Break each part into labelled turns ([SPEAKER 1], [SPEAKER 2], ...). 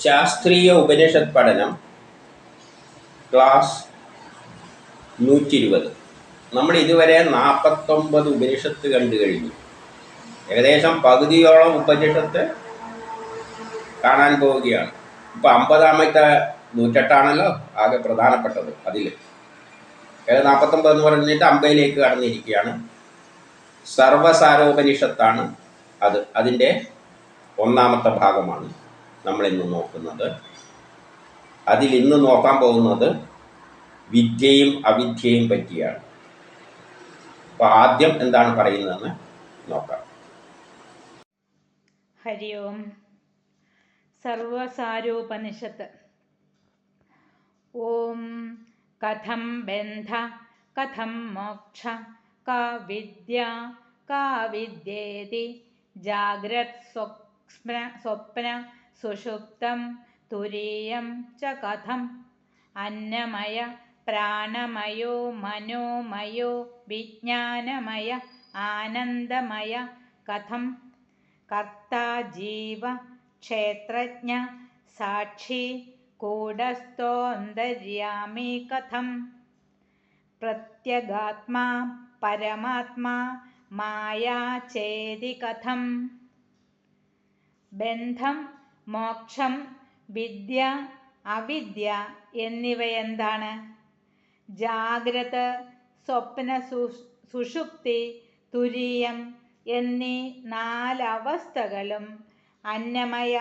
[SPEAKER 1] ശാസ്ത്രീയ ഉപനിഷത് പഠനം ക്ലാസ് നൂറ്റി ഇരുപത് നമ്മൾ ഇതുവരെ നാൽപ്പത്തൊമ്പത് ഉപനിഷത്ത് കണ്ടു കഴിഞ്ഞു. ഏകദേശം പകുതിയോളം ഉപനിഷത്ത് കാണാൻ പോവുകയാണ്. ഇപ്പം അമ്പതാമത്തെ നൂറ്റെട്ടാണല്ലോ ആകെ പ്രധാനപ്പെട്ടത് അതിൽ ഏകദേശം നാൽപ്പത്തൊമ്പത് എന്ന് പറഞ്ഞിട്ട് അമ്പതിലേക്ക് കടന്നിരിക്കുകയാണ്. സർവസാരോപനിഷത്താണ് അത്. അതിന്റെ ഒന്നാമത്തെ ഭാഗമാണ്. നമ്മളിന്ന് നോക്കുന്നത്. അതിൽ ഇന്ന് നോക്കാൻ പോകുന്നത് വിദ്യയും അവിദ്യയും പറ്റിയാണ്. അപ്പോൾ ആദ്യം എന്താണ് പറയുന്നതെന്ന് നോക്കാം.
[SPEAKER 2] ഹരി ഓം. സർവസാരോപനിഷത്ത്. ഓം കഥം ബന്ധ കഥം മോക്ഷ കാ വിദ്യ കാ വിദ്യേതി ജാഗ്രത് സ്വപ്ന സ്വപ്ന सुषुप्तं तुरीयं च कथम्। अन्नमय प्राणमयो मनोमयो विज्ञानमय आनन्दमय कथं कर्ता जीव क्षेत्रज्ञ साक्षी साक्षीकूढस्थौन्दर्यामि कथं प्रत्यगात्मा परमात्मा माया चेदि कथं बन्धं മോക്ഷം വിദ്യ അവിദ്യ എന്നിവയെന്താണ്? ജാഗ്രത സ്വപ്ന സുഷുപ്തി തുരീയം എന്നീ നാലവസ്ഥകളും അന്നമയ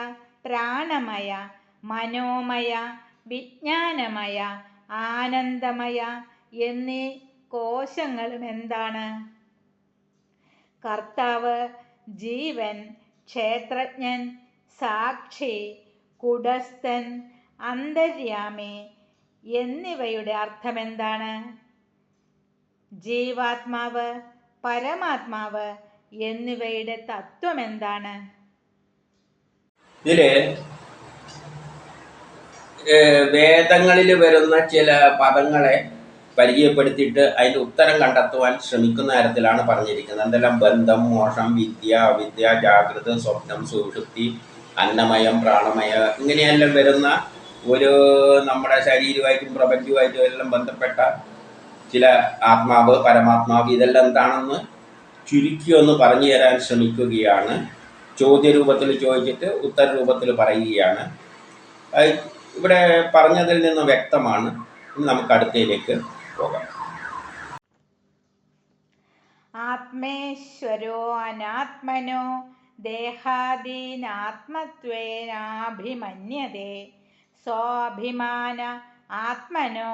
[SPEAKER 2] പ്രാണമയ മനോമയ വിജ്ഞാനമയ ആനന്ദമയ എന്നീ കോശങ്ങളും എന്താണ്? കർത്താവ് ജീവൻ ക്ഷേത്രജ്ഞൻ സാക്ഷി കുടസ്ഥൻ അന്തര്യാമി എന്നിവയുടെ അർത്ഥമെന്താണ്? ജീവാത്മാവ് പരമാത്മാവ് എന്നിവയുടെ തത്വം എന്താണ്
[SPEAKER 1] ഇതിലെ വേദങ്ങളിൽ വരുന്ന ചില പദങ്ങളെ പരിചയപ്പെടുത്തിയിട്ട് അതിന്റെ ഉത്തരം കണ്ടെത്തുവാൻ ശ്രമിക്കുന്ന തരത്തിലാണ് പറഞ്ഞിരിക്കുന്നത്. എന്തെല്ലാം? ബന്ധം മോഷം വിദ്യ അവിദ്യ ജാഗ്രത സ്വപ്നം സുഷുപ്തി അന്നമയം പ്രാണമയം ഇങ്ങനെയെല്ലാം വരുന്ന ഒരു നമ്മുടെ ശരീരമായിട്ടും പ്രപഞ്ചവുമായിട്ടും എല്ലാം ബന്ധപ്പെട്ട ചില ആത്മാവ് പരമാത്മാവ് ഇതെല്ലാം എന്താണെന്ന് ചുരുക്കി ഒന്ന് പറഞ്ഞു തരാൻ ശ്രമിക്കുകയാണ്. ചോദ്യരൂപത്തിൽ ചോദിച്ചിട്ട് ഉത്തര രൂപത്തിൽ പറയുകയാണ് ഇവിടെ പറഞ്ഞതിൽ നിന്ന് വ്യക്തമാണ്. നമുക്ക് അടുത്തയിലേക്ക് പോകാം.
[SPEAKER 2] ആത്മേശ്വരോ അനാത്മനോ ദേഹാദീനാത്മത്വേനാഭിമന്യത്തെ സ്വാഭിമാന ആത്മനോ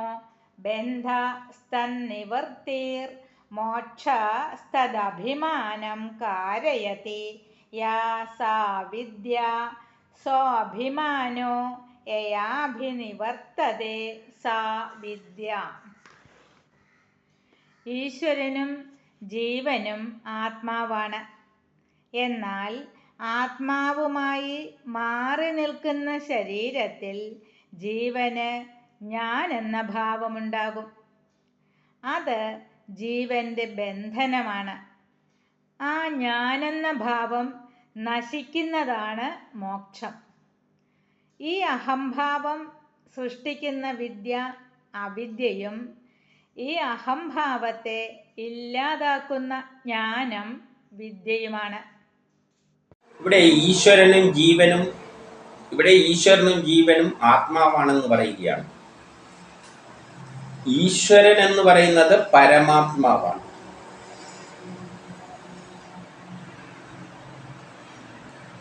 [SPEAKER 2] ബന്ധസ്തന്നിവർത്തിർ മോക്ഷസ്തദഭിമാനം കാരയതി. യാ സാ വിദ്യ സ്വാഭിമാനോ യയാഭിനിവർത്തതേ സാ വിദ്യ. ഈശ്വരനും ജീവനും ആത്മാവാണ്. എന്നാൽ ആത്മാവുമായി മാറി നിൽക്കുന്ന ശരീരത്തിൽ ജീവന് ഞാൻ എന്ന ഭാവമുണ്ടാകും. അത് ജീവന്റെ ബന്ധനമാണ്. ആ ഞാനെന്ന ഭാവം നശിക്കുന്നതാണ് മോക്ഷം. ഈ അഹംഭാവം സൃഷ്ടിക്കുന്ന വിദ്യ അവിദ്യയും ഈ അഹംഭാവത്തെ ഇല്ലാതാക്കുന്ന ജ്ഞാനം വിദ്യയുമാണ്.
[SPEAKER 1] ഇവിടെ ഈശ്വരനും ജീവനും ഇവിടെ ഈശ്വരനും ജീവനും ആത്മാവാണെന്ന് പറയുകയാണ്. ഈശ്വരൻ എന്ന് പറയുന്നത് പരമാത്മാവാണ്.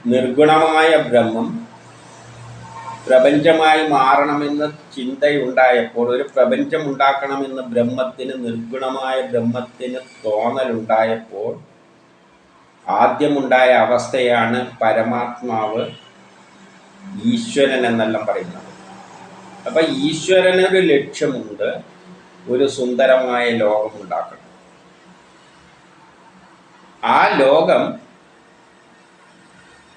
[SPEAKER 1] നിർഗുണമായ ബ്രഹ്മം പ്രപഞ്ചമായി മാറണമെന്ന് ചിന്തയുണ്ടായപ്പോൾ ഒരു പ്രപഞ്ചം ഉണ്ടാക്കണമെന്ന് ബ്രഹ്മത്തിന് നിർഗുണമായ ബ്രഹ്മത്തിന് തോന്നലുണ്ടായപ്പോൾ ആദ്യമുണ്ടായ അവസ്ഥയാണ് പരമാത്മാവ് ഈശ്വരൻ എന്നെല്ലാം പറയുന്നത്. അപ്പൊ ഈശ്വരനൊരു ലക്ഷ്യമുണ്ട് ഒരു സുന്ദരമായ ലോകം ഉണ്ടാക്കണം. ആ ലോകം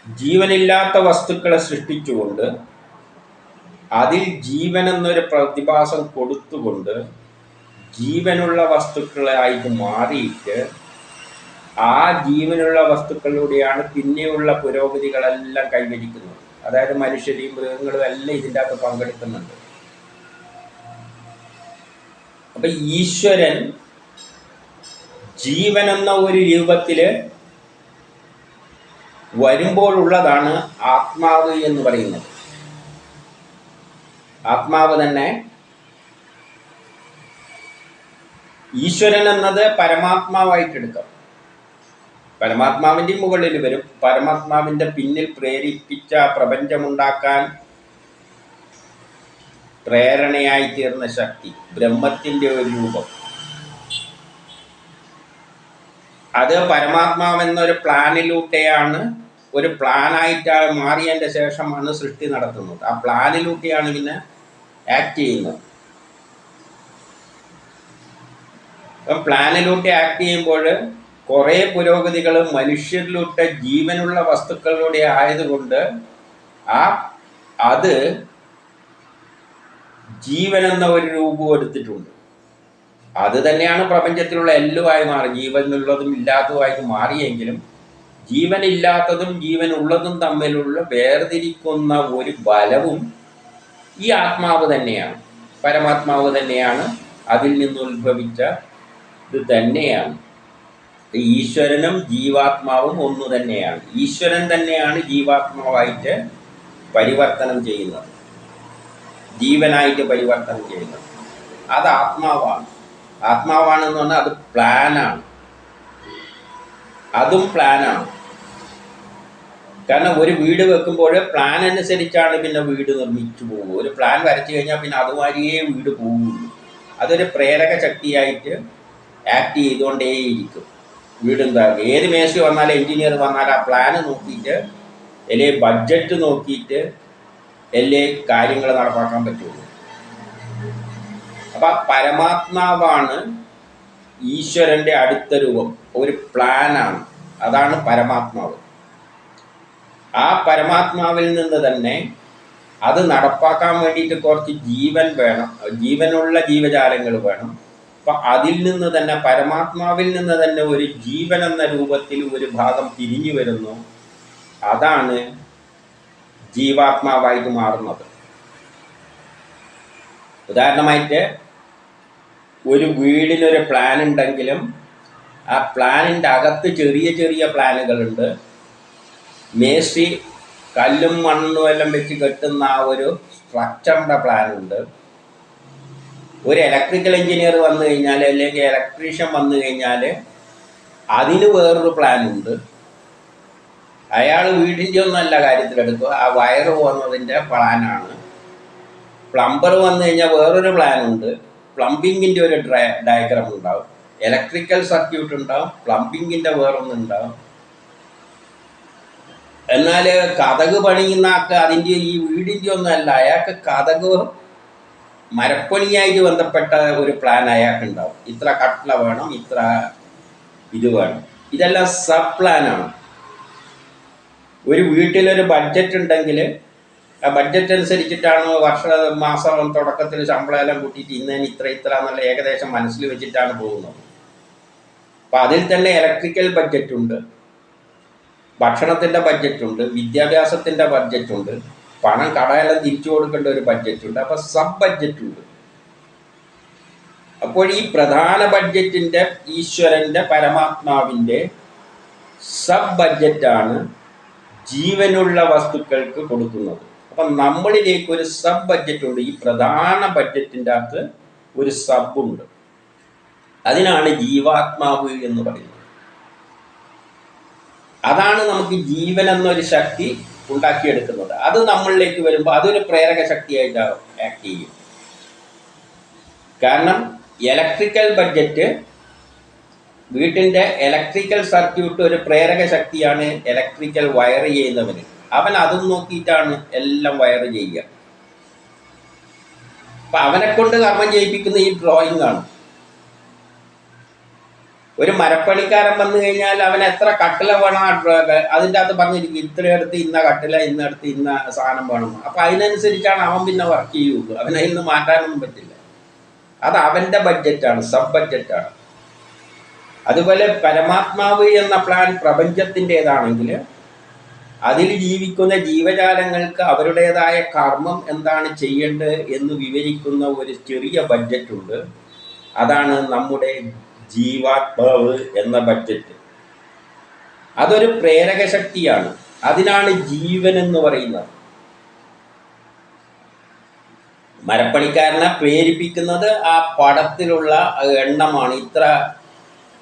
[SPEAKER 1] ജീവനില്ലാത്ത വസ്തുക്കളെ സൃഷ്ടിച്ചുകൊണ്ട് അതിൽ ജീവൻ എന്നൊരു പ്രതിഭാസം കൊടുത്തുകൊണ്ട് ജീവനുള്ള വസ്തുക്കളായിട്ട് മാറിയിട്ട് ആ ജീവനുള്ള വസ്തുക്കളിലൂടെയാണ് പിന്നെയുള്ള പുരോഗതികളെല്ലാം കൈവരിക്കുന്നത്. അതായത് മനുഷ്യരെയും മൃഗങ്ങളും എല്ലാം ഇതിന്റെ അകത്ത് പങ്കെടുക്കുന്നുണ്ട്. അപ്പൊ ഈശ്വരൻ ജീവൻ എന്ന ഒരു രൂപത്തിൽ വരുമ്പോഴുള്ളതാണ് ആത്മാവ് എന്ന് പറയുന്നത്. ആത്മാവ് തന്നെ ഈശ്വരൻ എന്നത് പരമാത്മാവായിട്ട് എടുക്കാം പരമാത്മാവിന്റെ മുകളിൽ വരും. പരമാത്മാവിന്റെ പിന്നിൽ പ്രേരിപ്പിച്ച പ്രപഞ്ചമുണ്ടാക്കാൻ പ്രേരണയായി തീർന്ന ശക്തി ബ്രഹ്മത്തിന്റെ ഒരു രൂപം. അത് പരമാത്മാവെന്നൊരു പ്ലാനിലൂടെയാണ് ഒരു പ്ലാനായിട്ട് മാറിയതിന്റെ ശേഷമാണ് സൃഷ്ടി നടത്തുന്നത്. ആ പ്ലാനിലൂടെയാണ് പിന്നെ ആക്ട് ചെയ്യുന്നത്. അപ്പം പ്ലാനിലൂടെ ആക്ട് ചെയ്യുമ്പോൾ കുറേ പുരോഗതികൾ മനുഷ്യരിലൊട്ട ജീവനുള്ള വസ്തുക്കളിലൂടെ ആയതുകൊണ്ട് ആ അത് ജീവൻ എന്ന ഒരു രൂപം എടുത്തിട്ടുണ്ട്. അത് തന്നെയാണ് പ്രപഞ്ചത്തിലുള്ള എല്ലുമായി മാറി ജീവനുള്ളതും ഇല്ലാത്തതുമായി മാറിയെങ്കിലും ജീവനില്ലാത്തതും ജീവനുള്ളതും തമ്മിലുള്ള വേർതിരിക്കുന്ന ഒരു ബലവും ഈ ആത്മാവ് തന്നെയാണ്. പരമാത്മാവ് തന്നെയാണ് അതിൽ നിന്ന് ഉത്ഭവിച്ച ഇത് തന്നെയാണ്. ഈശ്വരനും ജീവാത്മാവും ഒന്നു തന്നെയാണ്. ഈശ്വരൻ തന്നെയാണ് ജീവാത്മാവായിട്ട് പരിവർത്തനം ചെയ്യുന്നത്. ജീവനായിട്ട് പരിവർത്തനം ചെയ്യുന്നത്. അത് ആത്മാവാണ്. ആത്മാവാണെന്ന് പറഞ്ഞാൽ അത് പ്ലാനാണ്. അതും പ്ലാനാണ്. കാരണം ഒരു വീട് വെക്കുമ്പോൾ പ്ലാൻ അനുസരിച്ചാണ് പിന്നെ വീട് നിർമ്മിച്ചു പോകുക ഒരു പ്ലാൻ വരച്ചു കഴിഞ്ഞാൽ പിന്നെ അതുമാതിരിയേ വീട് പോകുള്ളൂ. അതൊരു പ്രേരക ശക്തിയായിട്ട് ആക്ട് ചെയ്തുകൊണ്ടേയിരിക്കും. വീടുണ്ടാകും ഏത് മേശ വന്നാലും എഞ്ചിനീയർ വന്നാലും ആ പ്ലാന് നോക്കിയിട്ട് അല്ലെ ബഡ്ജറ്റ് നോക്കിയിട്ട് അല്ലേ കാര്യങ്ങൾ നടപ്പാക്കാൻ പറ്റുള്ളൂ. അപ്പം പരമാത്മാവാണ് ഈശ്വരന്റെ അടുത്ത രൂപം. ഒരു പ്ലാനാണ് അതാണ് പരമാത്മാവ്. ആ പരമാത്മാവിൽ നിന്ന് തന്നെ അത് നടപ്പാക്കാൻ വേണ്ടിയിട്ട് കുറച്ച് ജീവൻ വേണം. ജീവനുള്ള ജീവജാലങ്ങൾ വേണം. അപ്പം അതിൽ നിന്ന് തന്നെ പരമാത്മാവിൽ നിന്ന് തന്നെ ഒരു ജീവൻ എന്ന രൂപത്തിൽ ഒരു ഭാഗം തിരിഞ്ഞു വരുന്നു. അതാണ് ജീവാത്മാവായിട്ട് മാറുന്നത്. ഉദാഹരണമായിട്ട് ഒരു വീടിനൊരു പ്ലാൻ ഉണ്ടെങ്കിലും ആ പ്ലാനിന്റെ അകത്ത് ചെറിയ ചെറിയ പ്ലാനുകളുണ്ട് മേസി കല്ലും മണ്ണും എല്ലാം വെച്ച് കെട്ടുന്ന ആ ഒരു സ്ട്രക്ചറിന്റെ പ്ലാനുണ്ട് ഒരു ഇലക്ട്രിക്കൽ എഞ്ചിനീയർ വന്നു കഴിഞ്ഞാൽ അല്ലെങ്കിൽ ഇലക്ട്രീഷ്യൻ വന്നു കഴിഞ്ഞാൽ അതിന് വേറൊരു പ്ലാനുണ്ട് അയാൾ വീടിന്റെ ഒന്നല്ല കാര്യത്തിലെടുക്കുക ആ വയറ് പോകുന്നതിന്റെ പ്ലാനാണ് പ്ലംബർ വന്നു കഴിഞ്ഞാൽ വേറൊരു പ്ലാനുണ്ട് പ്ലംബിങ്ങിന്റെ ഒരു ഡയഗ്രാം ഉണ്ടാവും. ഇലക്ട്രിക്കൽ സർക്യൂട്ട് ഉണ്ടാവും. പ്ലംബിങ്ങിന്റെ വേറൊന്നുണ്ടാവും എന്നാൽ കഥക് പണിയുന്ന ആൾക്ക് അതിന്റെ ഈ വീടിന്റെ ഒന്നും അല്ല. അയാൾക്ക് കഥക് മരപ്പണിയായിട്ട് ബന്ധപ്പെട്ട ഒരു പ്ലാൻ അയാൾക്കുണ്ടാവും ഇത്ര കട്ട്ല വേണം ഇത്ര ഇത് വേണം. ഇതെല്ലാം സബ് പ്ലാനാണ് ഒരു വീട്ടിലൊരു ബഡ്ജറ്റ് ഉണ്ടെങ്കിൽ ആ ബഡ്ജറ്റ് അനുസരിച്ചിട്ടാണ് വർഷ മാസം തുടക്കത്തിൽ ശമ്പളം എല്ലാം കൂട്ടിയിട്ട് ഇന്നതിന് ഇത്ര ഇത്ര എന്നുള്ള ഏകദേശം മനസ്സിൽ വെച്ചിട്ടാണ് പോകുന്നത്. അപ്പം അതിൽ തന്നെ ഇലക്ട്രിക്കൽ ബഡ്ജറ്റുണ്ട് ഭക്ഷണത്തിന്റെ ബഡ്ജറ്റുണ്ട് വിദ്യാഭ്യാസത്തിന്റെ ബഡ്ജറ്റ് ഉണ്ട് പണം കടയെല്ലാം തിരിച്ചു കൊടുക്കേണ്ട ഒരു ബഡ്ജറ്റ് ഉണ്ട്. അപ്പോൾ സബ് ബഡ്ജറ്റ് ഉണ്ട്. അപ്പോൾ ഈ പ്രധാന ബഡ്ജറ്റിന്റെ ഈശ്വരന്റെ പരമാത്മാവിന്റെ സബ് ബഡ്ജറ്റാണ് ജീവനുള്ള വസ്തുക്കൾക്ക് കൊടുക്കുന്നത്. അപ്പം നമ്മളിലേക്ക് ഒരു സബ് ബഡ്ജറ്റ് ഉണ്ട്. ഈ പ്രധാന ബഡ്ജറ്റിന്റെ അകത്ത് ഒരു സബ് ഉണ്ട്. അതിനാണ് ജീവാത്മാവ് എന്ന് പറയുന്നത്. അതാണ് നമുക്ക് ജീവൻ എന്നൊരു ശക്തി ഉണ്ടാക്കിയെടുക്കുന്നത്. അത് നമ്മളിലേക്ക് വരുമ്പോൾ അതൊരു പ്രേരക ശക്തിയായിട്ട് ആക്ട് ചെയ്യും. കാരണം ഇലക്ട്രിക്കൽ ബഡ്ജറ്റ് വീട്ടിന്റെ ഇലക്ട്രിക്കൽ സർക്യൂട്ട് ഒരു പ്രേരക ശക്തിയാണ് ഇലക്ട്രിക്കൽ വയർ ചെയ്യുന്നവന്. അവൻ അതും നോക്കിയിട്ടാണ് എല്ലാം വയർ ചെയ്യുക. അപ്പം അവനെ കൊണ്ട് കർമ്മം ചെയ്യിപ്പിക്കുന്ന ഈ ഡ്രോയിങ് ആണ്. ഒരു മരപ്പണിക്കാരൻ വന്നു കഴിഞ്ഞാൽ അവൻ എത്ര കട്ടില വേണം അതിന്റെ അകത്ത് പറഞ്ഞിരിക്കും ഇത്രയെടുത്ത് ഇന്ന കട്ടില ഇന്ന അടുത്ത് ഇന്ന സാധനം വേണം. അപ്പം അതിനനുസരിച്ചാണ് അവൻ പിന്നെ വർക്ക് ചെയ്യുള്ളൂ അതിൽ നിന്ന് മാറ്റാനൊന്നും പറ്റില്ല. അത് അവന്റെ ബഡ്ജറ്റാണ് സബ് ബഡ്ജറ്റാണ് അതുപോലെ പരമാത്മാവ് എന്ന പ്ലാൻ പ്രപഞ്ചത്തിന്റെതാണെങ്കിൽ അതിൽ ജീവിക്കുന്ന ജീവജാലങ്ങൾക്ക് അവരുടേതായ കർമ്മം എന്താണ് ചെയ്യേണ്ടത് എന്ന് വിവരിക്കുന്ന ഒരു ചെറിയ ബഡ്ജറ്റുണ്ട് അതാണ് നമ്മുടെ ജീവാത്മാവ് എന്ന ബഡ്ജറ്റ് അതൊരു പ്രേരക ശക്തിയാണ്. അതിനാണ് ജീവൻ എന്ന് പറയുന്നത്. മരപ്പണിക്കാരനെ പ്രേരിപ്പിക്കുന്നത് ആ പടത്തിലുള്ള എണ്ണമാണ്. ഇത്ര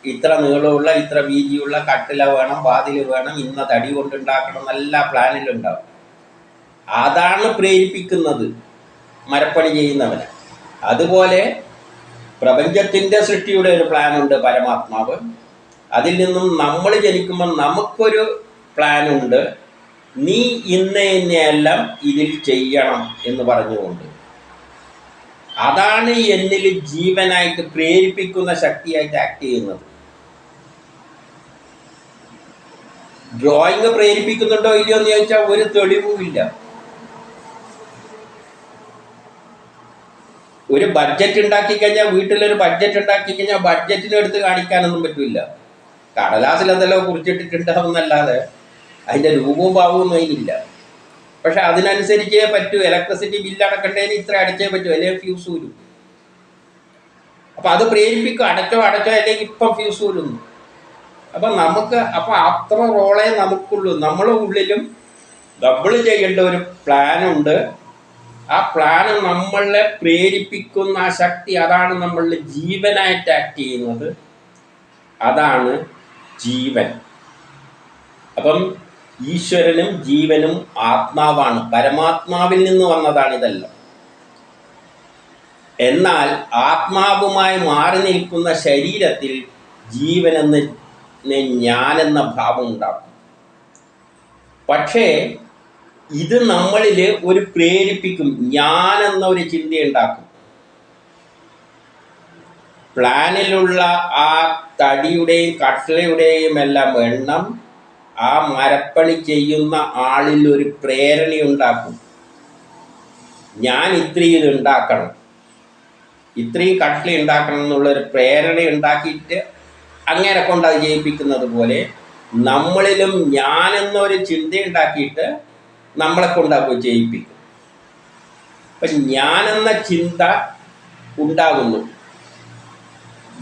[SPEAKER 1] ഇത്ര നീളമുള്ള ഇത്ര വീതിയുള്ള കട്ടില വേണം വാതിൽ വേണം ഇന്ന തടി കൊണ്ടുണ്ടാക്കണം നല്ല പ്ലാനിലുണ്ടാവും. അതാണ് പ്രേരിപ്പിക്കുന്നത് മരപ്പണി ചെയ്യുന്നവനെ. അതുപോലെ പ്രപഞ്ചത്തിന്റെ സൃഷ്ടിയുടെ ഒരു പ്ലാൻ ഉണ്ട് പരമാത്മാവ്. അതിൽ നിന്നും നമ്മൾ ജനിക്കുമ്പോൾ നമുക്കൊരു പ്ലാനുണ്ട്. നീ ഇന്ന ഇന്നയെല്ലാം ഇതിൽ ചെയ്യണം എന്ന് പറഞ്ഞുകൊണ്ട്. അതാണ് എന്നിൽ ജീവനായിട്ട് പ്രേരിപ്പിക്കുന്ന ശക്തിയായിട്ട് ആക്ട് ചെയ്യുന്നത്. ഡ്രോയിങ് പ്രേരിപ്പിക്കുന്നുണ്ടോ ഇല്ലയോ എന്ന് ചോദിച്ചാൽ ഒരു തെളിവുമില്ല. ഒരു ബഡ്ജറ്റ് ഉണ്ടാക്കി കഴിഞ്ഞാൽ വീട്ടിലൊരു ബഡ്ജറ്റ് ഉണ്ടാക്കി കഴിഞ്ഞാൽ ബഡ്ജറ്റിന് എടുത്ത് കാണിക്കാനൊന്നും പറ്റില്ല കടലാസിൽ എന്തെല്ലാം കുറിച്ചിട്ടിട്ടുണ്ടാവുന്നല്ലാതെ അതിന്റെ രൂപവും ഭാവവും അതിനില്ല പക്ഷെ അതിനനുസരിച്ചേ പറ്റൂ. ഇലക്ട്രിസിറ്റി ബില്ല് അടക്കേണ്ടതിന് ഇത്ര അടച്ചേ പറ്റൂ. അല്ലെങ്കിൽ ഫ്യൂസ് ഊരും. അപ്പം അത് പ്രേരിപ്പിക്കും. അടച്ചോ അടച്ചോ അല്ലെങ്കിൽ ഇപ്പം ഫ്യൂസ് ഊരുന്നു. അപ്പം നമുക്ക് അപ്പം അത്ര റോളേ നമുക്കുള്ളൂ. നമ്മളെ ഉള്ളിലും നമ്മൾ ചെയ്യേണ്ട ഒരു പ്ലാനുണ്ട് ആ പ്ലാന് നമ്മളെ പ്രേരിപ്പിക്കുന്ന ആ ശക്തി അതാണ് നമ്മളുടെ ജീവനായിട്ട് ആക്ട് ചെയ്യുന്നത്. അതാണ് ജീവൻ. അപ്പം ഈശ്വരനും ജീവനും ആത്മാവാണ്. പരമാത്മാവിൽ നിന്ന് വന്നതാണ് ഇതെല്ലാം. എന്നാൽ ആത്മാവുമായി മാറി നിൽക്കുന്ന ശരീരത്തിൽ ജീവനെന്ന് ഞാനെന്ന ഭാവം ഉണ്ടാക്കും. പക്ഷേ ഇത് നമ്മളിൽ ഒരു പ്രേരിപ്പിക്കും. ഞാൻ എന്ന ഒരു ചിന്ത ഉണ്ടാക്കും പ്ലാനിലുള്ള ആ തടിയുടെയും കട്ടളയുടെയും എല്ലാം എണ്ണം ആ മരപ്പണി ചെയ്യുന്ന ആളിൽ ഒരു പ്രേരണയുണ്ടാക്കും. ഞാൻ ഇത്രയും ഇത് ഉണ്ടാക്കണം ഇത്രയും കട്ടള ഉണ്ടാക്കണം എന്നുള്ളൊരു പ്രേരണ ഉണ്ടാക്കിയിട്ട് അങ്ങനെ കൊണ്ട് അത് ജയിപ്പിക്കുന്നത് പോലെ നമ്മളിലും ഞാൻ എന്നൊരു ചിന്ത ഉണ്ടാക്കിയിട്ട് നമ്മളെ കൊണ്ടാക്കും ജയിപ്പിക്കും. അപ്പം ഞാനെന്ന ചിന്ത ഉണ്ടാകുന്നു.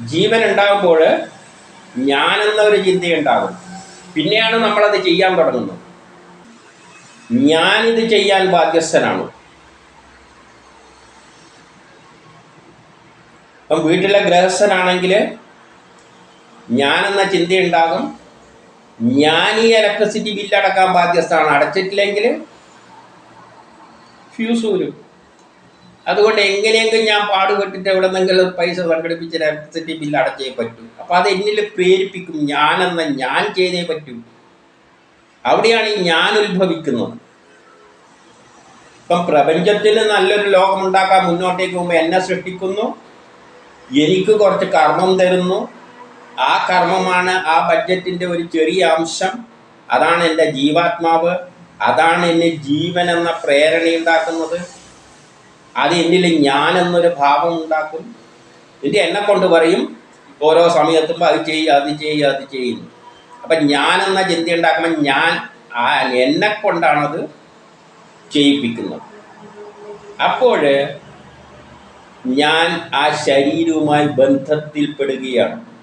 [SPEAKER 1] ജീവൻ ഉണ്ടാകുമ്പോൾ ഞാനെന്ന ഒരു ചിന്തയുണ്ടാകും പിന്നെയാണ് നമ്മളത് ചെയ്യാൻ തുടങ്ങുന്നത്. ഞാനിത് ചെയ്യാൻ ബാധ്യസ്ഥനാണ്. അപ്പം വീട്ടിലെ ഗ്രഹസ്ഥനാണെങ്കിൽ ഞാനെന്ന ചിന്തയുണ്ടാകും. ഞാൻ ഈ ഇലക്ട്രിസിറ്റി ബില്ല് അടക്കാൻ ബാധ്യസ്ഥനാണ്. അടച്ചിട്ടില്ലെങ്കിൽ ഫ്യൂസ് വരും അതുകൊണ്ട് എങ്ങനെയെങ്കിലും ഞാൻ പാടുപെട്ടിട്ട് എവിടെ നിന്നെങ്കിലും പൈസ സംഘടിപ്പിച്ച് ഇലക്ട്രിസിറ്റി ബില്ല് അടച്ചേ പറ്റൂ. അപ്പോൾ അത് എന്നിൽ പ്രേരിപ്പിക്കും. ഞാനെന്ന ഞാൻ ചെയ്തേ പറ്റൂ. അവിടെയാണ് ഈ ഞാൻ ഉത്ഭവിക്കുന്നത്. ഇപ്പം പ്രപഞ്ചത്തിന് നല്ലൊരു ലോകമുണ്ടാക്കാൻ മുന്നോട്ടേക്ക് പോകുമ്പോൾ എന്നെ സൃഷ്ടിക്കുന്നു. എനിക്ക് കുറച്ച് കർമ്മം തരുന്നു. ആ കർമ്മമാണ് ആ ബഡ്ജറ്റിന്റെ ഒരു ചെറിയ അംശം. അതാണ് എന്റെ ജീവാത്മാവ്. അതാണ് എന്നെ ജീവൻ എന്ന പ്രേരണ ഉണ്ടാക്കുന്നത്. അത് എന്നിൽ ഞാൻ എന്നൊരു ഭാവം ഉണ്ടാക്കും. എന്റെ എന്നെ കൊണ്ട് പറയും ഓരോ സമയത്തും അത് ചെയ്യുക അത് ചെയ്യുക അത് ചെയ്യുന്നു അപ്പം ഞാൻ എന്ന ചിന്ത ഉണ്ടാക്കുമ്പോൾ ഞാൻ ആ എന്നെ കൊണ്ടാണത് ചെയ്യിപ്പിക്കുന്നത്. അപ്പോൾ ഞാൻ ആ ശരീരവുമായി ബന്ധത്തിൽപ്പെടുകയാണ്.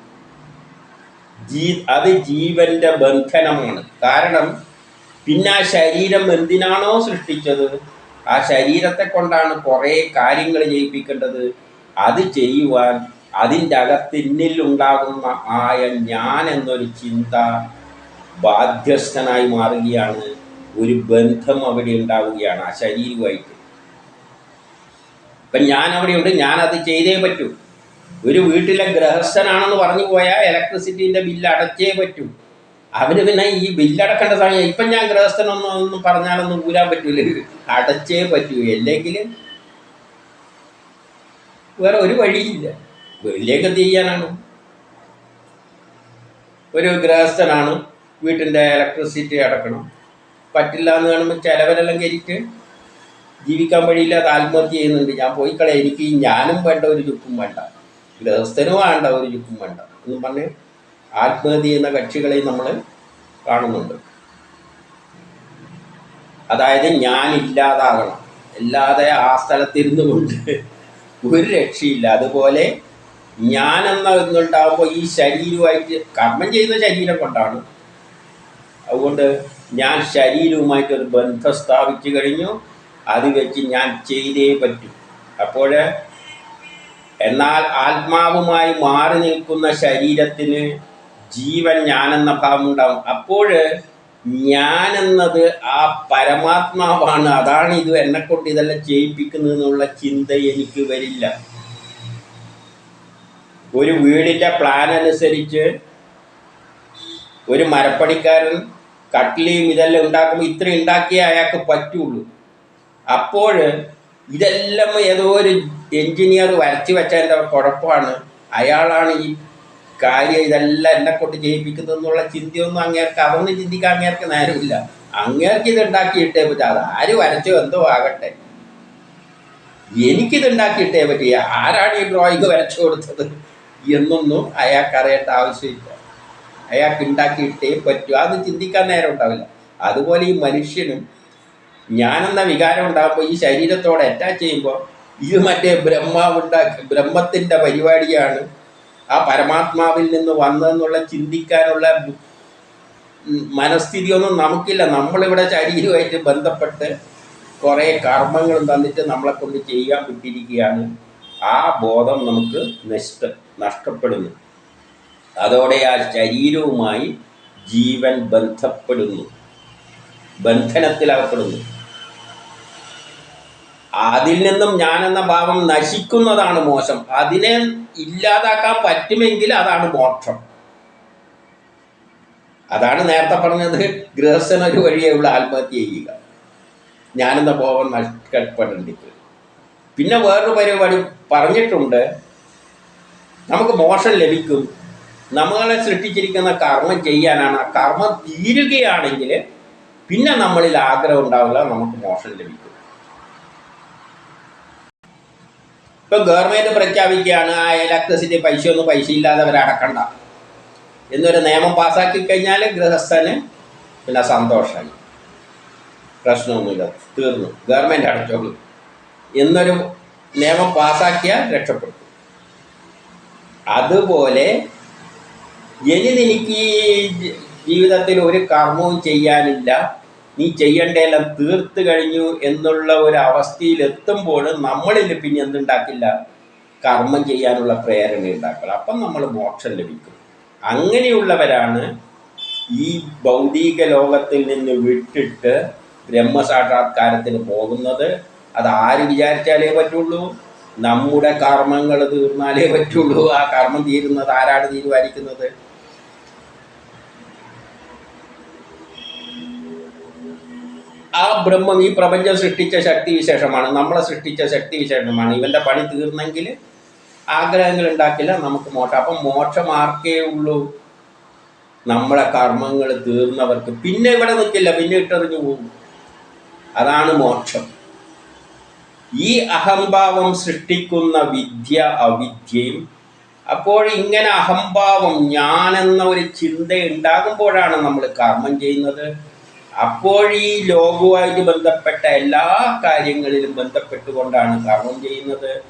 [SPEAKER 1] ജീ അത് ജീവന്റെ ബന്ധനമാണ്. കാരണം പിന്നെ ആ ശരീരം എന്തിനാണോ സൃഷ്ടിച്ചത്? ആ ശരീരത്തെ കൊണ്ടാണ് കുറേ കാര്യങ്ങൾ ചെയ്യിപ്പിക്കേണ്ടത് അത് ചെയ്യുവാൻ അതിന്റെ അകത്തിന്നിൽ ഉണ്ടാകുന്ന ആയ ഞാൻ എന്നൊരു ചിന്ത ബാധ്യസ്ഥനായി മാറുകയാണ്. ഒരു ബന്ധം അവിടെ ഉണ്ടാവുകയാണ് ആ ശരീരവുമായിട്ട്. ഇപ്പം ഞാൻ അവിടെയുണ്ട് ഞാനത് ചെയ്തേ പറ്റൂ. ഒരു വീട്ടിലെ ഗൃഹസ്ഥനാണെന്ന് പറഞ്ഞു പോയാൽ ഇലക്ട്രിസിറ്റീന്റെ ബില്ല് അടച്ചേ പറ്റൂ. അവന് പിന്നെ ഈ ബില്ലടക്കേണ്ട സമയം ഇപ്പം ഞാൻ ഗൃഹസ്ഥനൊന്നും ഒന്നും പറഞ്ഞാലൊന്നും കൂരാൻ പറ്റൂല? അടച്ചേ പറ്റൂ. അല്ലെങ്കിൽ വേറെ ഒരു വഴിയില്ല. വെള്ളിയൊക്കെ ചെയ്യാനാണ്? ഒരു ഗൃഹസ്ഥനാണ് വീട്ടിന്റെ ഇലക്ട്രിസിറ്റി അടക്കണം. പറ്റില്ല എന്ന് കാണുമ്പോൾ ചിലവരെല്ലാം കയറിയിട്ട് ജീവിക്കാൻ വഴിയില്ലാതെ ആത്മഹത്യ ചെയ്യുന്നുണ്ട്. ഞാൻ പോയി എനിക്ക് ഞാനും വേണ്ട ഒരു ചുക്കും വേണ്ട. ഗൃഹസ്ഥനും വേണ്ട ഒരു ചുക്കും വേണ്ട. എന്ന് പറഞ്ഞ് ആത്മഹത്യ ചെയ്യുന്ന കക്ഷികളെ നമ്മൾ കാണുന്നുണ്ട്. അതായത് ഞാൻ ഇല്ലാതാകണം അല്ലാതെ ആ സ്ഥലത്തിരുന്നു കൊണ്ട് ഒരു രക്ഷയില്ല. അതുപോലെ ഞാൻ എന്ന ഒന്നുണ്ടാകുമ്പോൾ ഈ ശരീരമായിട്ട് കർമ്മം ചെയ്യുന്ന ശരീരം കൊണ്ടാണ്. അതുകൊണ്ട് ഞാൻ ശരീരവുമായിട്ട് ഒരു ബന്ധം സ്ഥാപിച്ചു കഴിഞ്ഞു. അത് വെച്ച് ഞാൻ ചെയ്തേ പറ്റൂ. അപ്പോൾ എന്നാൽ ആത്മാവുമായി മാറി നിൽക്കുന്ന ശരീരത്തിന് ജീവൻ ഞാനെന്ന ഭാവം ഉണ്ടാവും. അപ്പോൾ ഞാനെന്നത് ആ പരമാത്മാവാണ്. അതാണ് ഇത് എന്നെ കൊണ്ട് ഇതെല്ലാം ചെയ്യിപ്പിക്കുന്നത് എന്നുള്ള ചിന്ത എനിക്ക് വരില്ല. ഒരു വീടിന്റെ പ്ലാൻ അനുസരിച്ച് ഒരു മരപ്പണിക്കാരൻ കട്ടിലിയും ഇതെല്ലാം ഉണ്ടാക്കുമ്പോൾ ഇത്ര ഉണ്ടാക്കിയേ അയാൾക്ക് പറ്റുള്ളൂ. അപ്പോൾ ഇതെല്ലാം ഏതോ ഒരു എഞ്ചിനീയർ വരച്ചു വെച്ചതിന്റെ കുഴപ്പമാണ്. അയാളാണ് ഈ കാര്യം ഇതെല്ലാം എന്നെ കൊണ്ട് ചെയ്യിപ്പിക്കുന്നത് എന്നുള്ള ചിന്തയൊന്നും അങ്ങേർക്ക് അതൊന്നും ചിന്തിക്കാൻ അങ്ങേർക്ക് നേരമില്ല. അങ്ങേർക്ക് ഇത് ഉണ്ടാക്കിയിട്ടേ പറ്റും. അത് ആര് വരച്ചോ എന്തോ ആകട്ടെ. എനിക്കിത് ഉണ്ടാക്കിയിട്ടേ പറ്റി. ആരാണ് ഈ ഡ്രോയിങ് വരച്ചു കൊടുത്തത് എന്നൊന്നും അയാൾക്ക് അറിയേണ്ട ആവശ്യമില്ല. അയാൾക്ക് ഉണ്ടാക്കിയിട്ടേ പറ്റൂ. അത് ചിന്തിക്കാൻ നേരം ഉണ്ടാവില്ല. അതുപോലെ ഈ മനുഷ്യനും ഞാനെന്ന വികാരം ഉണ്ടാകുമ്പോൾ ഈ ശരീരത്തോടെ അറ്റാച്ച് ചെയ്യുമ്പോൾ ഇത് മറ്റേ ബ്രഹ്മാവുണ്ട ബ്രഹ്മത്തിന്റെ പരിപാടിയാണ്. ആ പരമാത്മാവിൽ നിന്ന് വന്നതെന്നുള്ള ചിന്തിക്കാനുള്ള മനസ്ഥിതിയൊന്നും നമുക്കില്ല. നമ്മളിവിടെ ശരീരമായിട്ട് ബന്ധപ്പെട്ട് കുറേ കർമ്മങ്ങളും തന്നിട്ട് നമ്മളെ കൊണ്ട് ചെയ്യാൻ വിട്ടിരിക്കുകയാണ്. ആ ബോധം നമുക്ക് നഷ്ട നഷ്ടപ്പെടുന്നു. അതോടെ ആ ശരീരവുമായി ജീവൻ ബന്ധപ്പെടുന്നു. ബന്ധനത്തിലകപ്പെടുന്നു. അതിൽ നിന്നും ഞാൻ എന്ന ഭാവം നശിക്കുന്നതാണ് മോശം. അതിനെ ഇല്ലാതാക്കാൻ പറ്റുമെങ്കിൽ അതാണ് മോക്ഷം. അതാണ് നേരത്തെ പറഞ്ഞത് ഗൃഹസ്ഥനൊരു വഴിയേ ഉള്ള ആത്മഹത്യ ചെയ്യുക. ഞാനെന്ന ഭാവം നഷ്ടപ്പെടേണ്ടത് പിന്നെ വേറൊരു പരിപാടി പറഞ്ഞിട്ടുണ്ട്. നമുക്ക് മോശം ലഭിക്കും. നമ്മളെ സൃഷ്ടിച്ചിരിക്കുന്ന കർമ്മം ചെയ്യാനാണ്. ആ കർമ്മം തീരുകയാണെങ്കിൽ പിന്നെ നമ്മളിൽ ആഗ്രഹം ഉണ്ടാവില്ല നമുക്ക് മോശം ലഭിക്കും. ഇപ്പൊ ഗവൺമെന്റ് പ്രഖ്യാപിക്കുകയാണ് ആ ഇലക്ട്രിസിറ്റി പൈസ ഒന്നും പൈസ ഇല്ലാതെ അടക്കണ്ട. എന്നൊരു നിയമം പാസ്സാക്കി കഴിഞ്ഞാൽ ഗൃഹസ്ഥന് പിന്നെ സന്തോഷമായി പ്രശ്നമൊന്നുമില്ല തീർന്നു. ഗവൺമെന്റ് അടച്ചോളൂ. എന്നൊരു നിയമം പാസ്സാക്കിയാൽ രക്ഷപ്പെടും. അതുപോലെ ഇനി എനിക്ക് ജീവിതത്തിൽ ഒരു കർമ്മവും ചെയ്യാനില്ല. നീ ചെയ്യേണ്ടതെല്ലാം തീർത്ത് കഴിഞ്ഞു എന്നുള്ള ഒരു അവസ്ഥയിൽ എത്തുമ്പോൾ നമ്മളിൽ പിന്നെ എന്തുണ്ടാക്കില്ല? കർമ്മം ചെയ്യാനുള്ള പ്രേരണ ഉണ്ടാക്കുക. അപ്പം നമ്മൾ മോക്ഷം ലഭിക്കും. അങ്ങനെയുള്ളവരാണ് ഈ ഭൗതിക ലോകത്തിൽ നിന്ന് വിട്ടിട്ട് ബ്രഹ്മസാക്ഷാത്കാരത്തിന് പോകുന്നത്. അത് ആര് വിചാരിച്ചാലേ പറ്റുള്ളൂ? നമ്മുടെ കർമ്മങ്ങൾ തീർന്നാലേ പറ്റുള്ളൂ. ആ കർമ്മം തീരുന്നത് ആരാണ് തീരുമാനിക്കുന്നത്? ആ ബ്രഹ്മം ഈ പ്രപഞ്ചം സൃഷ്ടിച്ച ശക്തി വിശേഷമാണ് നമ്മളെ സൃഷ്ടിച്ച ശക്തി വിശേഷമാണ് ഇവന്റെ പണി തീർന്നെങ്കിൽ ആഗ്രഹങ്ങൾ ഉണ്ടാക്കില്ല നമുക്ക് മോക്ഷം. അപ്പം മോക്ഷം ആർക്കേ ഉള്ളൂ? നമ്മളെ കർമ്മങ്ങൾ തീർന്നവർക്ക്. പിന്നെ ഇവിടെ നിൽക്കില്ല പിന്നെ ഇട്ടെറിഞ്ഞു പോകും. അതാണ് മോക്ഷം. ഈ അഹംഭാവം സൃഷ്ടിക്കുന്ന വിദ്യ അവിദ്യയും അപ്പോൾ ഇങ്ങനെ അഹംഭാവം ഞാനെന്ന ഒരു ചിന്ത ഉണ്ടാകുമ്പോഴാണ് നമ്മൾ കർമ്മം ചെയ്യുന്നത്. അപ്പോൾ ഈ ലോകവുമായിട്ട് ബന്ധപ്പെട്ട എല്ലാ കാര്യങ്ങളിലും ബന്ധപ്പെട്ടുകൊണ്ടാണ് കർമ്മം ചെയ്യുന്നത്.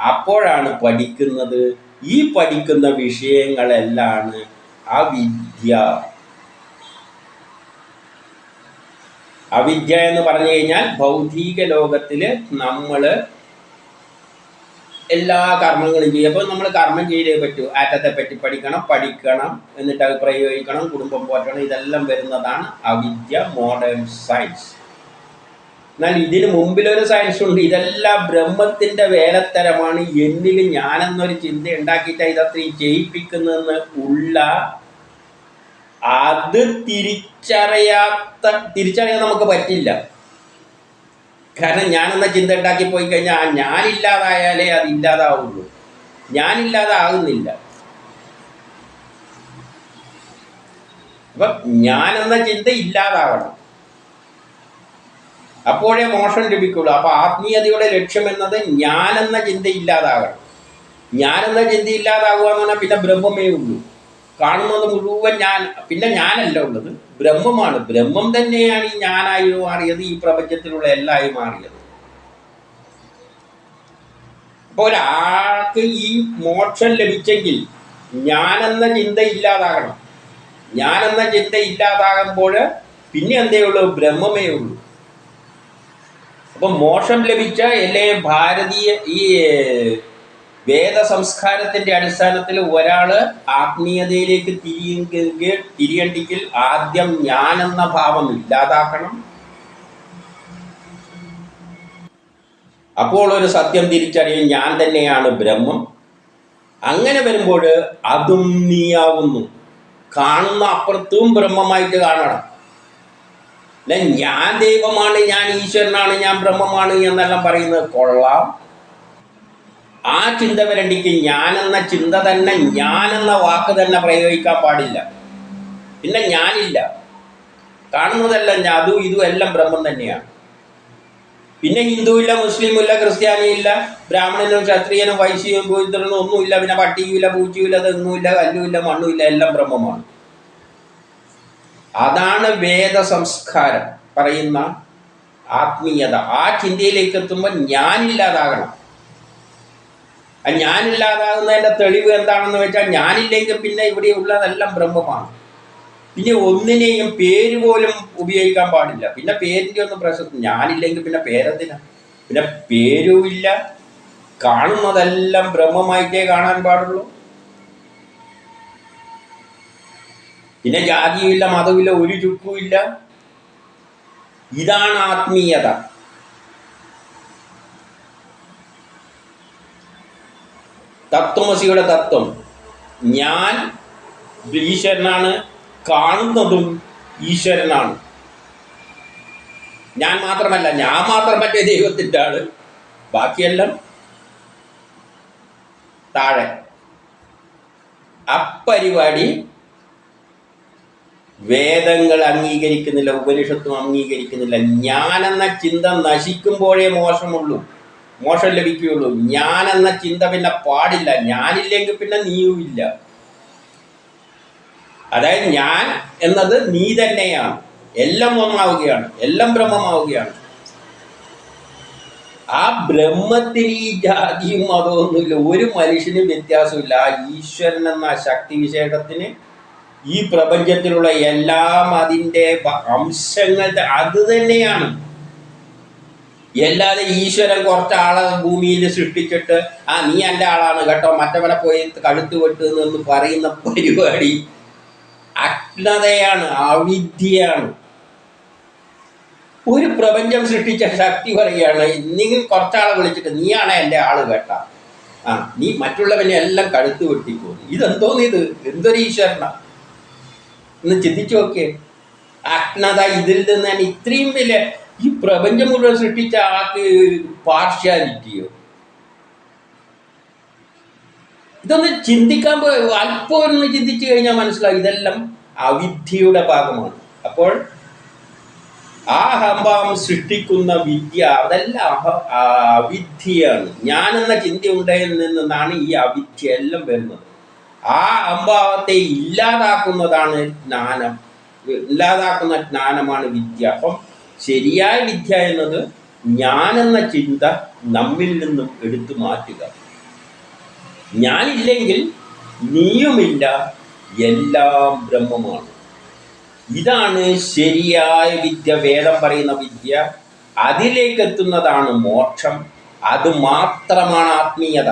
[SPEAKER 1] അപ്പോഴാണ് പഠിക്കുന്നത്. ഈ പഠിക്കുന്ന വിഷയങ്ങളെല്ലാണ് അവിദ്യ. അവിദ്യ എന്ന് പറഞ്ഞു കഴിഞ്ഞാൽ ഭൗതിക ലോകത്തിൽ നമ്മൾ എല്ലാ കർമ്മങ്ങളും ചെയ്യും. അപ്പോൾ നമ്മൾ കർമ്മം ചെയ്തേ പറ്റൂ. ആറ്റത്തെ പറ്റി പഠിക്കണം പഠിക്കണം എന്നിട്ട് അത് പ്രയോഗിക്കണം കുടുംബം പോറ്റണം ഇതെല്ലാം വരുന്നതാണ് അവിദ്യ മോഡേൺ സയൻസ് എന്നാൽ ഇതിന് മുമ്പിലൊരു സയൻസ് ഉണ്ട്. ഇതെല്ലാം ബ്രഹ്മത്തിന്റെ വേലത്തരമാണ്. എന്നിൽ ഞാനെന്നൊരു ചിന്ത ഉണ്ടാക്കിയിട്ട് ഇതത്രയും ചെയ്യിപ്പിക്കുന്നതെന്ന് ഉള്ള അത് തിരിച്ചറിയാത്ത തിരിച്ചറിയാൻ നമുക്ക് പറ്റില്ല. കാരണം ഞാൻ എന്ന ചിന്ത ഉണ്ടാക്കി പോയി കഴിഞ്ഞാൽ ആ ഞാനില്ലാതായാലേ അത് ഇല്ലാതാവുള്ളൂ. ഞാനില്ലാതാകുന്നില്ല. ഞാൻ എന്ന ചിന്ത ഇല്ലാതാവണം. അപ്പോഴേ മോഷം ലഭിക്കുള്ളൂ. അപ്പൊ ആത്മീയതയുടെ ലക്ഷ്യം എന്നത് ഞാനെന്ന ചിന്ത ഇല്ലാതാകണം. ഞാനെന്ന ചിന്ത ഇല്ലാതാകുക എന്ന് പറഞ്ഞാൽ പിന്നെ ബ്രഹ്മമേ ഉള്ളൂ. കാണുന്നത് മുഴുവൻ ഞാൻ പിന്നെ ഞാനല്ല ഉള്ളത്. ബ്രഹ്മമാണ്. ബ്രഹ്മം തന്നെയാണ് ഈ ഞാനായി മാറിയത് ഈ പ്രപഞ്ചത്തിലുള്ള എല്ലായി മാറിയത് അപ്പോൾ ഒരാൾക്ക് ഈ മോക്ഷം ലഭിച്ചെങ്കിൽ ഞാനെന്ന ചിന്ത ഇല്ലാതാകണം. ഞാനെന്ന ചിന്ത ഇല്ലാതാകുമ്പോൾ പിന്നെ എന്തേ ഉള്ളൂ? ബ്രഹ്മമേ ഉള്ളൂ. അപ്പം മോക്ഷം ലഭിച്ച എല്ലാ ഭാരതീയ ഈ വേദ സംസ്കാരത്തിന്റെ അടിസ്ഥാനത്തിൽ ഒരാൾ ആത്മീയതയിലേക്ക് തിരിയെങ്കിൽ തിരിയണ്ടെങ്കിൽ ആദ്യം ഞാൻ എന്ന ഭാവം ഇല്ലാതാക്കണം. അപ്പോൾ ഒരു സത്യം തിരിച്ചറിയും ഞാൻ തന്നെയാണ് ബ്രഹ്മം. അങ്ങനെ വരുമ്പോൾ അതും നീയാവുന്നു. കാണുന്ന അപ്പുറത്തും ബ്രഹ്മമായിട്ട് കാണണം. അല്ല ഞാൻ ദൈവമാണ് ഞാൻ ഈശ്വരനാണ് ഞാൻ ബ്രഹ്മമാണ് എന്നെല്ലാം പറയുന്നത് കൊള്ളാം. ആ ചിന്ത വരണ്ടിക്ക് ഞാനെന്ന ചിന്ത തന്നെ ഞാനെന്ന വാക്ക് തന്നെ പ്രയോഗിക്കാൻ പാടില്ല. പിന്നെ ഞാനില്ല. കാണുന്നതെല്ലാം ഞാൻ അതും ഇതും എല്ലാം ബ്രഹ്മം തന്നെയാണ് പിന്നെ ഹിന്ദുവില്ല മുസ്ലിമില്ല ക്രിസ്ത്യാനിയില്ല ബ്രാഹ്മണനും ക്ഷത്രിയനും വൈശ്യനും ബുദ്ധനും ഒന്നുമില്ല പിന്നെ പട്ടിയുമില്ല പൂച്ചയുമില്ല തെങ്ങുമില്ല കല്ലുമില്ല മണ്ണുമില്ല എല്ലാം ബ്രഹ്മമാണ്. അതാണ് വേദ സംസ്കാരം പറയുന്ന ആത്മീയത. ആ ചിന്തയിലേക്ക് എത്തുമ്പോൾ ഞാനില്ലാതാകണം. ഞാനില്ലാതാകുന്നതിന്റെ തെളിവ് എന്താണെന്ന് വെച്ചാൽ ഞാനില്ലെങ്കിൽ പിന്നെ ഇവിടെ ഉള്ളതെല്ലാം ബ്രഹ്മമാണ്. പിന്നെ ഒന്നിനെയും പേര് പോലും ഉപയോഗിക്കാൻ പാടില്ല. പിന്നെ പേരിന്റെ ഒന്നും പ്രശ്നം ഞാനില്ലെങ്കിൽ പിന്നെ പേരെന്തിനാ? പിന്നെ പേരുമില്ല. കാണുന്നതെല്ലാം ബ്രഹ്മമായിട്ടേ കാണാൻ പാടുള്ളൂ. പിന്നെ ജാതിയുമില്ല മതവുമില്ല ഒരു ചുക്കുമില്ല. ഇതാണ് ആത്മീയത. തത്വമസിയുടെ തത്വം. ഞാൻ ഈശ്വരനാണ് കാണുന്നതും ഈശ്വരനാണ്. ഞാൻ മാത്രമല്ല ഞാൻ മാത്രം പറ്റിയ ദൈവത്തിന്റെ ആൾ. ബാക്കിയെല്ലാം താഴെ. അപ്പരിപാടി വേദങ്ങൾ അംഗീകരിക്കുന്നില്ല ഉപനിഷത്തും അംഗീകരിക്കുന്നില്ല. ഞാനെന്ന ചിന്ത നശിക്കുമ്പോഴേ മോശമുള്ളൂ. മോശം ലഭിക്കുകയുള്ളൂ. ഞാൻ എന്ന ചിന്ത പിന്നെ പാടില്ല. ഞാനില്ലെങ്കിൽ പിന്നെ നീയുമില്ല അതായത് ഞാൻ എന്നത് നീ തന്നെയാണ്. എല്ലാം ഒന്നാവുകയാണ്. എല്ലാം ബ്രഹ്മമാവുകയാണ്. ആ ബ്രഹ്മത്തിൽ ഈ ജാതിയും മതമൊന്നുമില്ല ഒരു മനുഷ്യനും വ്യത്യാസമില്ല. ആ ഈശ്വരൻ എന്ന ശക്തി വിശേഷത്തിന് ഈ പ്രപഞ്ചത്തിലുള്ള എല്ലാം അതിന്റെ അംശങ്ങളുടെ അത് തന്നെയാണ്. അല്ലാതെ ഈശ്വരൻ കുറച്ച് ആളെ ഭൂമിയിൽ സൃഷ്ടിച്ചിട്ട് ആ നീ എന്റെ ആളാണ് കേട്ടോ മറ്റവനെ പോയി കഴുത്ത് വെട്ട് എന്ന് പറയുന്ന പരിപാടി അജ്ഞതയാണ് അവിദ്യയാണ്. ഒരു പ്രപഞ്ചം സൃഷ്ടിച്ച ശക്തി പറയുകയാണ് നിങ്ങൾ കുറച്ചാളെ വിളിച്ചിട്ട് നീയാണ് എന്റെ ആൾ കേട്ട. ആ നീ മറ്റുള്ളവനെ എല്ലാം കഴുത്ത് ഇതെന്തോ ഇതെന്തോന്ന് ഇത്? എന്തൊരു ഈശ്വരന? ഒന്ന് ചിന്തിച്ചു നോക്കിയേ. അജ്ഞത ഇതിൽ നിന്ന് തന്നെ ഇത്രയും വലിയ ഈ പ്രപഞ്ചം മുഴുവൻ സൃഷ്ടിച്ച ആൾക്ക് പാർഷ്യാലിറ്റിയോ? ഇതൊന്ന് ചിന്തിക്കാൻ അല്പം ഒന്ന് ചിന്തിച്ചു കഴിഞ്ഞാൽ മനസ്സിലാവും. ഇതെല്ലാം അവിദ്യയുടെ ഭാഗമാണ്. അപ്പോൾ ആ അഹംഭാവം സൃഷ്ടിക്കുന്ന വിദ്യ അതെല്ലാം ഞാൻ അവിദ്യയാണ്. ഞാനെന്ന ചിന്ത ഉണ്ടായി നിന്നാണ് ഈ അവിദ്യ എല്ലാം വരുന്നത്. ആ അഹംഭാവത്തെ ഇല്ലാതാക്കുന്നതാണ് ജ്ഞാനം. ഇല്ലാതാക്കുന്ന ജ്ഞാനമാണ് വിദ്യ. അപ്പം ശരിയായ വിദ്യ എന്നത് ഞാനെന്ന ചിന്ത നമ്മിൽ നിന്നും എടുത്തു മാറ്റുക. ഞാനില്ലെങ്കിൽ നീയുമില്ല എല്ലാം ബ്രഹ്മമാണ്. ഇതാണ് ശരിയായ വിദ്യ വേദം പറയുന്ന വിദ്യ. അതിലേക്ക് എത്തുന്നതാണ് മോക്ഷം. അത് മാത്രമാണ് ആത്മീയത.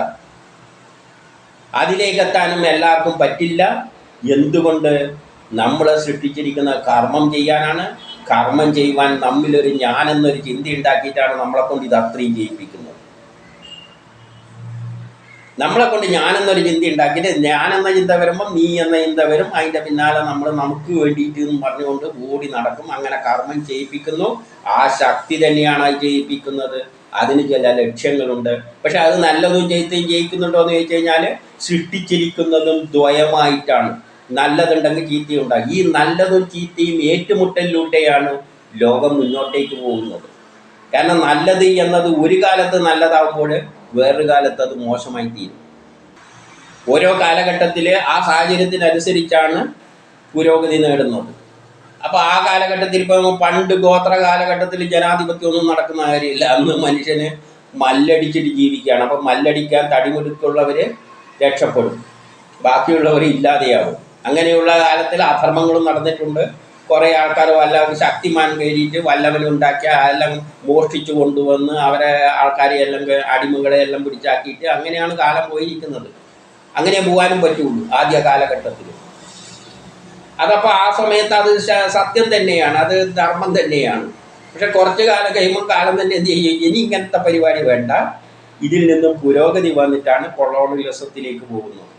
[SPEAKER 1] അതിലേക്കെത്താനും എല്ലാവർക്കും പറ്റില്ല. എന്തുകൊണ്ട്? നമ്മൾ സൃഷ്ടിച്ചിരിക്കുന്ന കർമ്മം ചെയ്യാനാണ്. കർമ്മം ചെയ്യുവാൻ നമ്മിലൊരു ഞാൻ എന്നൊരു ചിന്ത ഉണ്ടാക്കിയിട്ടാണ് നമ്മളെ കൊണ്ട് ഇത് അത്രയും ചെയ്യിപ്പിക്കുന്നത്. നമ്മളെ കൊണ്ട് ഞാനെന്നൊരു ചിന്ത ഉണ്ടാക്കിയിട്ട് ഞാനെന്ന ചിന്ത വരുമ്പോൾ നീ എന്ന ചിന്ത വരും. അതിന്റെ പിന്നാലെ നമ്മൾ നമുക്ക് വേണ്ടിയിട്ട് എന്ന് പറഞ്ഞുകൊണ്ട് ഓടി നടക്കും. അങ്ങനെ കർമ്മം ചെയ്യിപ്പിക്കുന്നു. ആ ശക്തി തന്നെയാണ് അത് ചെയ്യിപ്പിക്കുന്നത്. അതിന് ചില ലക്ഷ്യങ്ങളുണ്ട്. പക്ഷെ അത് നല്ലതും ചെയ്ത്തും ജയിക്കുന്നുണ്ടോ എന്ന് ചോദിച്ചു കഴിഞ്ഞാൽ സൃഷ്ടിച്ചിരിക്കുന്നതും ദ്വയമായിട്ടാണ്. നല്ലതുണ്ടെങ്കിൽ ചീത്തയുണ്ടാകും ഈ നല്ലതും ചീത്തയും ഏറ്റുമുട്ടലിലൂടെയാണ് ലോകം മുന്നോട്ടേക്ക് പോകുന്നത്. കാരണം നല്ലത് എന്നത് ഒരു കാലത്ത് നല്ലതാകുമ്പോൾ വേറൊരു കാലത്ത് അത് മോശമായി തീരും. ഓരോ കാലഘട്ടത്തിൽ ആ സാഹചര്യത്തിനനുസരിച്ചാണ് പുരോഗതി നേടുന്നത്. അപ്പോൾ ആ കാലഘട്ടത്തിൽ ഇപ്പം പണ്ട് ഗോത്ര കാലഘട്ടത്തിൽ ജനാധിപത്യം ഒന്നും നടക്കുന്ന കാര്യമില്ല. അന്ന് മനുഷ്യന് മല്ലടിച്ചിട്ട് ജീവിക്കുകയാണ്. അപ്പം മല്ലടിക്കാൻ തടിമെടുക്കുള്ളവർ രക്ഷപ്പെടും. ബാക്കിയുള്ളവർ ഇല്ലാതെയാവും. അങ്ങനെയുള്ള കാലത്തിൽ അധർമ്മങ്ങളും നടന്നിട്ടുണ്ട്. കുറേ ആൾക്കാർ വല്ല ശക്തിമാൻ കയറിയിട്ട് വല്ലവനുണ്ടാക്കിയ എല്ലാം മോഷ്ടിച്ചു കൊണ്ടുവന്ന് അവരെ ആൾക്കാരെ എല്ലാം അടിമകളെ എല്ലാം പിടിച്ചാക്കിയിട്ട് അങ്ങനെയാണ് കാലം പോയിരിക്കുന്നത്. അങ്ങനെ പോകാനും പറ്റുള്ളൂ ആദ്യ കാലഘട്ടത്തിൽ അതപ്പോൾ ആ സമയത്ത് അത് സത്യം തന്നെയാണ് അത് ധർമ്മം തന്നെയാണ്. പക്ഷെ കുറച്ച് കാലം കഴിയുമ്പോൾ കാലം തന്നെ എന്ത് ചെയ്യും? ഇനി ഇങ്ങനത്തെ പരിപാടി വേണ്ട. ഇതിൽ നിന്നും പുരോഗതി വന്നിട്ടാണ് കൊളോണിയലിസത്തിലേക്ക് പോകുന്നത്.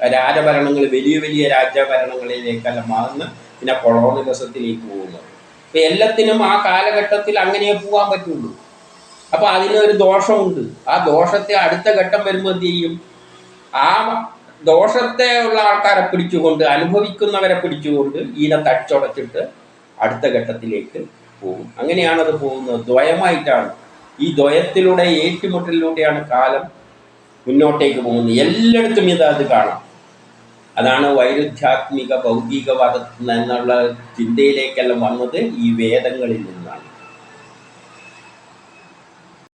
[SPEAKER 1] രാജഭരണങ്ങൾ വലിയ വലിയ രാജഭരണങ്ങളിലേക്കല്ല മാറുന്ന പിന്നെ കൊളോണിയലിസത്തിലേക്ക് പോകുന്നത് അപ്പം എല്ലാത്തിനും ആ കാലഘട്ടത്തിൽ അങ്ങനെ പോകാൻ പറ്റുള്ളൂ. അപ്പോൾ അതിനൊരു ദോഷമുണ്ട്. ആ ദോഷത്തെ അടുത്ത ഘട്ടം വരുമ്പോൾ എന്ത് ചെയ്യും? ആ ദോഷത്തെ ഉള്ള ആൾക്കാരെ പിടിച്ചുകൊണ്ട് അനുഭവിക്കുന്നവരെ പിടിച്ചുകൊണ്ട് ഇതിനെ തടിച്ചുടച്ചിട്ട് അടുത്ത ഘട്ടത്തിലേക്ക് പോകും. അങ്ങനെയാണത് പോകുന്നത്. ദ്വയമായിട്ടാണ്. ഈ ദ്വയത്തിലൂടെ ഏറ്റുമുട്ടലിലൂടെയാണ് കാലം മുന്നോട്ടേക്ക് പോകുന്നു. എല്ലായിടത്തും ഇത് അത് കാണാം. അതാണ് വൈരുദ്ധ്യാത്മിക ഭൗതികവാദത്തിൽ എന്നുള്ള ചിന്തയിലേക്കെല്ലാം വന്നത് ഈ വേദങ്ങളിൽ നിന്ന്.